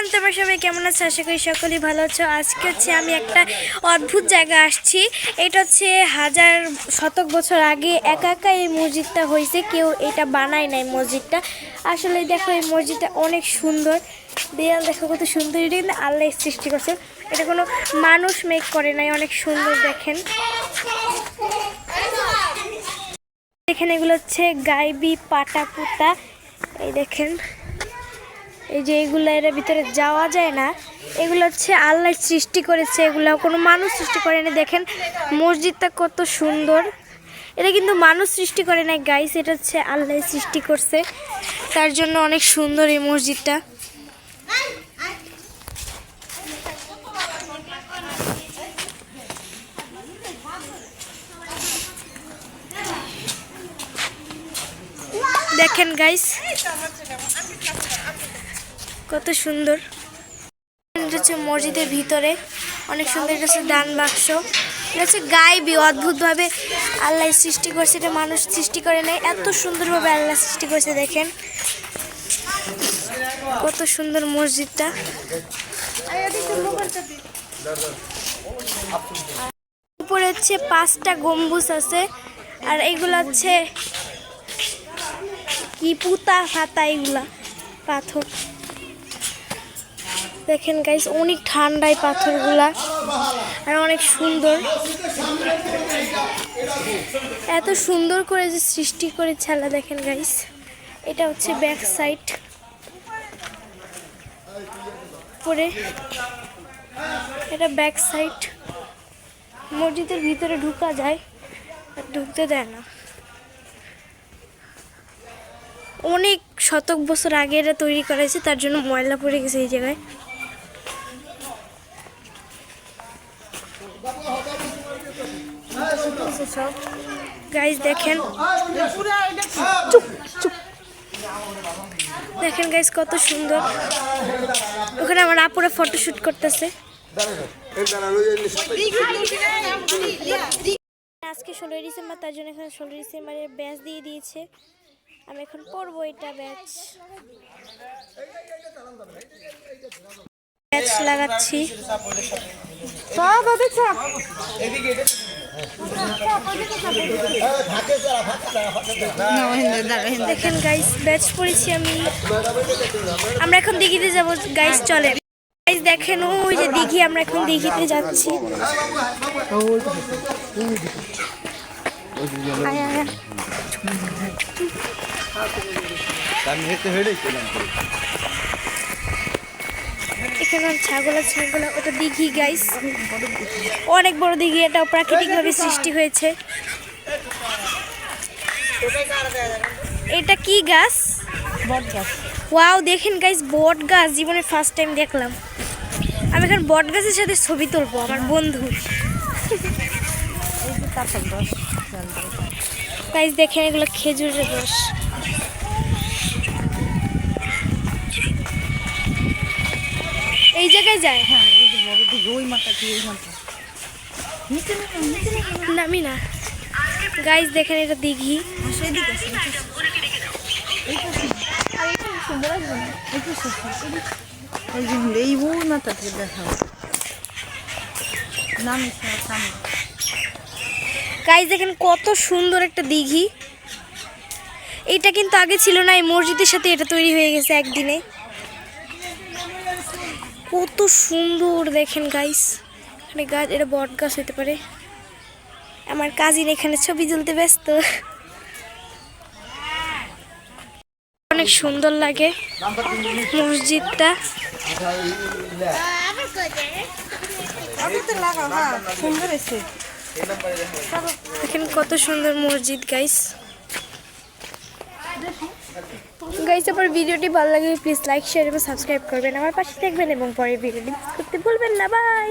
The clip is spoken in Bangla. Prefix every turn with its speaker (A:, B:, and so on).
A: এভরিওয়ান তোমার সবাই কেমন আছো? আশা করি সকলেই ভালো আছো। আজকে হচ্ছে আমি একটা অদ্ভুত জায়গা আসছি। এটা হচ্ছে হাজার শতক বছর আগে একা একা এই মসজিদটা হয়েছে। কেউ এটা বানায় নাই মসজিদটা। আসলে দেখো, এই মসজিদটা অনেক সুন্দর। দেয়াল দেখো কত সুন্দর। এটা কিন্তু আল্লাহ সৃষ্টি করছে। এটা কোনো মানুষ মেক করে নাই। অনেক সুন্দর দেখেন। এখানে এগুলো হচ্ছে গাইবি পাটা পুতা এই দেখেন। এই যে এগুলো এর ভিতরে যাওয়া যায় না। এগুলো হচ্ছে আল্লাহ সৃষ্টি করেছে এগুলো কোনো মানুষ সৃষ্টি করেনি দেখেন মসজিদটা কত সুন্দর। এটা কিন্তু মানুষ সৃষ্টি করে নাই গাইস এটা হচ্ছে আল্লাহ সৃষ্টি করছে। তার জন্য অনেক সুন্দর এই মসজিদটা। দেখেন গাইস কত সুন্দর। হচ্ছে মসজিদের ভিতরে। অনেক সুন্দর এটা হচ্ছে দান বাক্স। হচ্ছে গাইবি, অদ্ভুতভাবে আল্লাহ সৃষ্টি করছে এটা, মানুষ সৃষ্টি করে নেই। এত সুন্দরভাবে আল্লাহ সৃষ্টি করছে, দেখেন। কত সুন্দর মসজিদটা। উপরে হচ্ছে পাঁচটা গম্বুজ আছে, আর এইগুলো হচ্ছে কি, পুতা ফাতা এগুলা, পাথর। দেখেন গাইস অনেক ঠান্ডায় পাথরগুলা আর অনেক সুন্দর। এত সুন্দর করে যে সৃষ্টি করে ছালা, দেখেন গাইস এটা হচ্ছে ব্যাক সাইড পরে এটা ব্যাক সাইড মসজিদের ভিতরে ঢুকা যায়, আর ঢুকতে দেয় না। অনেক শতক বছর আগে এটা তৈরি করা হয়েছে, তার জন্য ময়লা পড়ে গেছে এই জায়গায়। সব। গাইজ দেখেন। দেখেন গাইজ কত সুন্দর। ওখানে আমার আপুরে ফটোশুট করতেছে। আজকে ষোলোই ডিসেম্বর, তার জন্য এখানে ষোলোই ডিসেম্বরের ব্যাচ দিয়ে দিয়েছে। আমি এখন পড়ব এটা ব্যাচ ব্যাচ লাগাচ্ছি। দেখেন গাইস ব্যাচ পড়েছি আমি। আমরা এখন দিঘিতে যাব গাইস চলে। গাইস দেখেন ওই যে দিঘি আমরা এখন দিঘিতে যাচ্ছি। আয়। এখানে ছাগল আছে ছাগল ওটা দিঘি গাইস অনেক বড় দিঘি এটা প্রাকৃতিকভাবে সৃষ্টি হয়েছে। এটা কি গাছ? ওয়াও দেখেন গাইস বট গাছ। জীবনে ফার্স্ট টাইম দেখলাম। আমি এখন বট গাছের সাথে ছবি তুলবো আমার বন্ধু। গাইস দেখেন এগুলো খেজুরের রস। এই জায়গায় যায়?
B: হ্যাঁ এই যে বড় দিকে ওই মাথা কি ওই মাথা। নিচে নেমে নিচে নেমে।
A: নামি না। গাইস দেখেন এটা দিঘি।
B: আসো এদিকে আসো এই না? ওই মাথা থেকে দেখাও নাম সামনে।
A: গাইস দেখেন কত সুন্দর একটা দিঘি। এটা কিন্তু আগে ছিল না এই মসজিদের সাথে এটা তৈরি হয়ে গেছে একদিনে। কত সুন্দর দেখেন গাইস এখানে গাছ, এটা বট গাছ হতে পারে। আমার কাজিন এখানে ছবি তুলতে ব্যস্ত। অনেক সুন্দর লাগে মসজিদটা। দেখেন কত সুন্দর মসজিদ গাইস গাইস আমার ভিডিওটি ভালো লাগে প্লিজ লাইক শেয়ার এবং সাবস্ক্রাইব করবেন। আমার পাশে দেখবেন এবং পরে ভিডিওটি মিস করতে ভুলবেন না। বাই